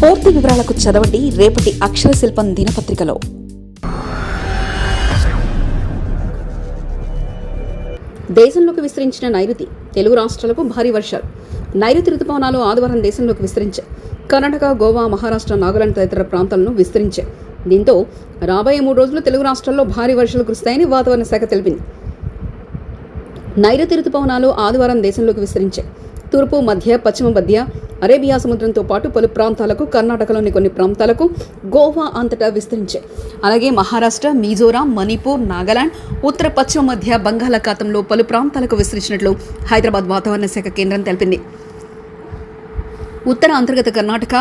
పూర్తి వివరాలకు చదవండి రేపటి అక్షర శిల్పం దినపత్రికలో. దేశంలోకి విస్తరించిన నైరుతి తెలుగు రాష్ట్రాలకు భారీ వర్షాలు. నైరుతి రుతుపవనాలు ఆదివారం దేశంలోకి విస్తరించాయి. కర్ణాటక గోవా మహారాష్ట్ర నాగాలాండ్ తదితర ప్రాంతాలను విస్తరించాయి. దీంతో రాబోయే మూడు రోజులు తెలుగు రాష్ట్రాల్లో భారీ వర్షాలు కురుస్తాయని వాతావరణ శాఖ తెలిపింది. నైరుతి రుతుపవనాలు ఆదివారం దేశంలోకి విస్తరించాయి. తూర్పు మధ్య పశ్చిమ మధ్య అరేబియా సముద్రంతో పాటు పలు ప్రాంతాలకు కర్ణాటకలోని కొన్ని ప్రాంతాలకు గోవా అంతటా విస్తరించాయి. అలాగే మహారాష్ట్ర మిజోరాం మణిపూర్ నాగాలాండ్ ఉత్తర పశ్చిమ మధ్య బంగాళాఖాతంలో పలు ప్రాంతాలకు విస్తరించినట్లు హైదరాబాద్ వాతావరణ శాఖ కేంద్రం తెలిపింది. ఉత్తర అంతర్గత కర్ణాటక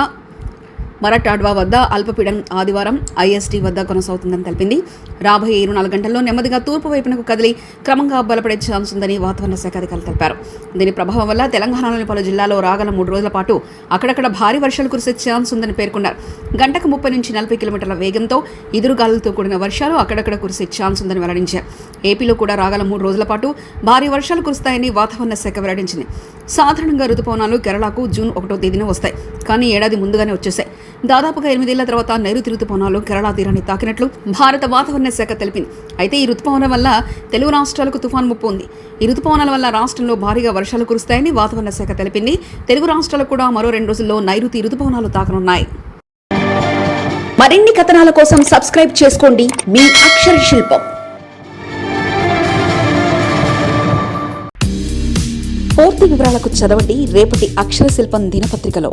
మరటాడ్వా వద్ద అల్పపీడనం ఆదివారం ఐఎస్టీ వద్ద కొనసాగుతుందని తెలిపింది. రాబోయే ఇరవై నాలుగు గంటల్లో నెమ్మదిగా తూర్పు వైపునకు కదిలి క్రమంగా బలపడే ఛాన్స్ ఉందని వాతావరణ శాఖ అధికారులు తెలిపారు. దీని ప్రభావం వల్ల తెలంగాణలోని పలు జిల్లాలో రాగల మూడు రోజుల పాటు అక్కడక్కడ భారీ వర్షాలు కురిసే ఛాన్స్ ఉందని పేర్కొన్నారు. గంటకు ముప్పై నుంచి నలభై కిలోమీటర్ల వేగంతో ఎదురుగాలులతో కూడిన వర్షాలు అక్కడక్కడ కురిసే ఛాన్స్ ఉందని వెల్లడించారు ఏపీలో కూడా రాగల మూడు రోజుల పాటు భారీ వర్షాలు కురుస్తాయని వాతావరణ శాఖ వెల్లడించింది. సాధారణంగా రుతుపవనాలు కేరళకు జూన్ ఒకటో తేదీన వస్తాయి. కానీ ఏడాది ముందుగానే వచ్చేసాయి. దాదాపుగా ఎనిమిదేళ్ళ తర్వాత నైరుతి రుతుపవనాలు కేరళ తీరాన్ని తాకినట్లు భారత వాతావరణ శాఖ తెలిపింది. అయితే ఈ రుతుపవనం వల్ల తెలుగు రాష్ట్రాలకు తుఫాన్ ముప్పు ఉంది. ఈ రుతుపవనాల వల్ల రాష్ట్రంలో భారీగా వర్షాలు కురుస్తాయని వాతావరణ శాఖ తెలిపింది. తెలుగు రాష్ట్రాలకు కూడా మరో రెండు రోజుల్లో నైరుతి రుతుపవనాలు తాకనున్నాయి. మరిన్ని కథనాల కోసం సబ్స్క్రైబ్ చేసుకోండి. మీ అక్షర శిల్పం. పూర్తి వివరాలకు చదవండి. రేపటి అక్షర శిల్పం దినపత్రికలో.